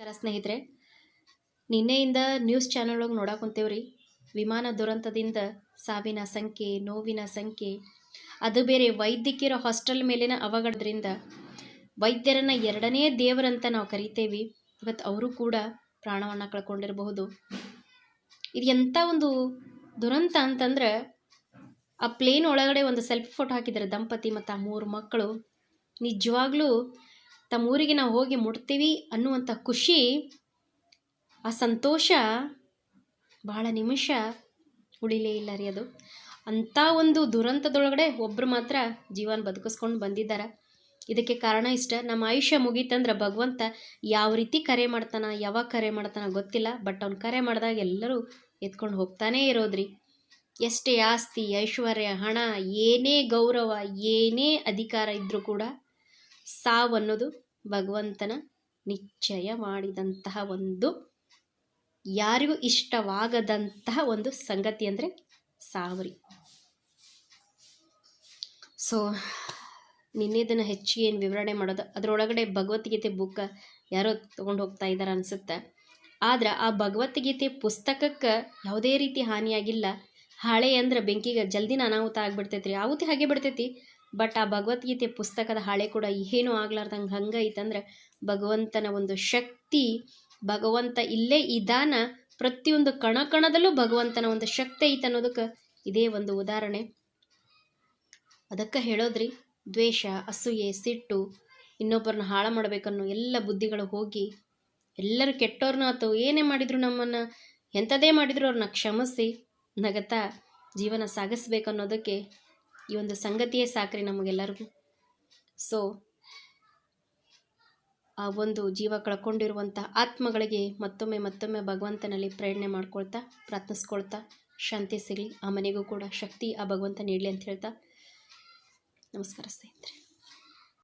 ನಮಸ್ಕಾರ ಸ್ನೇಹಿತರೆ. ನಿನ್ನೆಯಿಂದ ನ್ಯೂಸ್ ಚಾನಲ್ ಒಳಗೆ ನೋಡಾಕೊಂತೇವ್ರಿ ವಿಮಾನ ದುರಂತದಿಂದ ಸಾವಿನ ಸಂಖ್ಯೆ, ನೋವಿನ ಸಂಖ್ಯೆ, ಅದು ಬೇರೆ ವೈದ್ಯಕೀಯರ ಹಾಸ್ಟೆಲ್ ಮೇಲಿನ ಅವಘಡದ್ರಿಂದ ವೈದ್ಯರನ್ನ ಎರಡನೇ ದೇವರಂತ ನಾವು ಕರಿತೇವಿ. ಇವತ್ತು ಅವರು ಕೂಡ ಪ್ರಾಣವನ್ನು ಕಳ್ಕೊಂಡಿರಬಹುದು. ಇದು ಎಂಥ ಒಂದು ದುರಂತ ಅಂತಂದ್ರೆ ಆ ಪ್ಲೇನ್ ಒಳಗಡೆ ಒಂದು ಸೆಲ್ಫಿ ಫೋಟೋ ಹಾಕಿದ್ದಾರೆ ದಂಪತಿ ಮತ್ತು ಆ ಮೂರು ಮಕ್ಕಳು. ನಿಜವಾಗ್ಲೂ ತಮ್ಮ ಊರಿಗೆ ನಾವು ಹೋಗಿ ಮುಟ್ತೀವಿ ಅನ್ನುವಂಥ ಖುಷಿ, ಆ ಸಂತೋಷ ಭಾಳ ನಿಮಿಷ ಉಳಿಲೇ ಇಲ್ಲ ರೀ ಅದು. ಅಂಥ ಒಂದು ದುರಂತದೊಳಗಡೆ ಒಬ್ಬರು ಮಾತ್ರ ಜೀವನ ಬದುಕಿಸ್ಕೊಂಡು ಬಂದಿದ್ದಾರೆ. ಇದಕ್ಕೆ ಕಾರಣ ಇಷ್ಟ. ನಮ್ಮ ಆಯುಷ್ಯ ಮುಗೀತಂದ್ರೆ ಭಗವಂತ ಯಾವ ರೀತಿ ಕರೆ ಮಾಡ್ತಾನ, ಯಾವಾಗ ಕರೆ ಮಾಡ್ತಾನ ಗೊತ್ತಿಲ್ಲ. ಬಟ್ ಅವ್ನು ಕರೆ ಮಾಡಿದಾಗ ಎಲ್ಲರೂ ಎತ್ಕೊಂಡು ಹೋಗ್ತಾನೇ ಇರೋದ್ರಿ. ಎಷ್ಟೇ ಆಸ್ತಿ, ಐಶ್ವರ್ಯ, ಹಣ, ಏನೇ ಗೌರವ, ಏನೇ ಅಧಿಕಾರ ಇದ್ದರೂ ಕೂಡ ಸಾವು ಅನ್ನೋದು ಭಗವಂತನ ನಿಶ್ಚಯ ಮಾಡಿದಂತಹ ಒಂದು, ಯಾರಿಗೂ ಇಷ್ಟವಾಗದಂತಹ ಒಂದು ಸಂಗತಿ ಅಂದರೆ ಸಾವರಿ. ಸೊ ನಿನ್ನೆದನ್ನು ಹೆಚ್ಚಿಗೆ ಏನು ವಿವರಣೆ ಮಾಡೋದು? ಅದರೊಳಗಡೆ ಭಗವದ್ಗೀತೆ ಬುಕ್ ಯಾರೋ ತೊಗೊಂಡು ಹೋಗ್ತಾ ಇದ್ದಾರೆ ಅನಿಸುತ್ತೆ. ಆದ್ರೆ ಆ ಭಗವದ್ಗೀತೆ ಪುಸ್ತಕಕ್ಕೆ ಯಾವುದೇ ರೀತಿ ಹಾನಿಯಾಗಿಲ್ಲ. ಹಾಳೆ ಅಂದ್ರೆ ಬೆಂಕಿಗೆ ಜಲ್ದಿನ ಅನಾಹುತ ಆಗಿಬಿಡ್ತೈತಿ ರೀ ಆಹುತಿ ಹಾಗೆ ಬಿಡ್ತೈತಿ. ಬಟ್ ಆ ಭಗವದ್ಗೀತೆ ಪುಸ್ತಕದ ಹಾಳೆ ಕೂಡ ಏನೂ ಆಗ್ಲಾರ್ದಂಗೆ ಹಂಗ ಐತಂದ್ರೆ ಭಗವಂತನ ಒಂದು ಶಕ್ತಿ, ಭಗವಂತ ಇಲ್ಲೇ ಇದಾನ ಪ್ರತಿಯೊಂದು ಕಣ ಕಣದಲ್ಲೂ ಭಗವಂತನ ಒಂದು ಶಕ್ತಿ ಐತೆ ಅನ್ನೋದಕ್ಕೆ ಇದೇ ಒಂದು ಉದಾಹರಣೆ. ಅದಕ್ಕೆ ಹೇಳೋದ್ರಿ, ದ್ವೇಷ, ಅಸೂಯೆ, ಸಿಟ್ಟು ಇನ್ನೊಬ್ಬರನ್ನ ಹಾಳು ಮಾಡಬೇಕನ್ನೋ ಎಲ್ಲ ಬುದ್ಧಿಗಳು ಹೋಗಿ ಎಲ್ಲರೂ ಕೆಟ್ಟವ್ರನ್ನ ಅಥವಾ ಏನೇ ಮಾಡಿದ್ರು ನಮ್ಮನ್ನು ಎಂಥದೇ ಮಾಡಿದ್ರು ಅವ್ರನ್ನ ಕ್ಷಮಿಸಿ. ನಗತಾ ಜೀವನ ಸಾಗಿಸ್ಬೇಕನ್ನೋದಕ್ಕೆ ಈ ಒಂದು ಸಂಗತಿಯೇ ಸಾಕ್ರಿ ನಮಗೆಲ್ಲರಿಗೂ. ಸೊ ಆ ಒಂದು ಜೀವ ಕಳ್ಕೊಂಡಿರುವಂಥ ಆತ್ಮಗಳಿಗೆ ಮತ್ತೊಮ್ಮೆ ಮತ್ತೊಮ್ಮೆ ಭಗವಂತನಲ್ಲಿ ಪ್ರೇರಣೆ ಮಾಡ್ಕೊಳ್ತಾ, ಪ್ರಾರ್ಥಿಸ್ಕೊಳ್ತಾ ಶಾಂತಿ ಸಿಗಲಿ. ಆ ಮನೆಗೂ ಕೂಡ ಶಕ್ತಿ ಆ ಭಗವಂತ ನೀಡಲಿ ಅಂತ ಹೇಳ್ತಾ. ನಮಸ್ಕಾರ ಸ್ನೇಹಿತರೆ.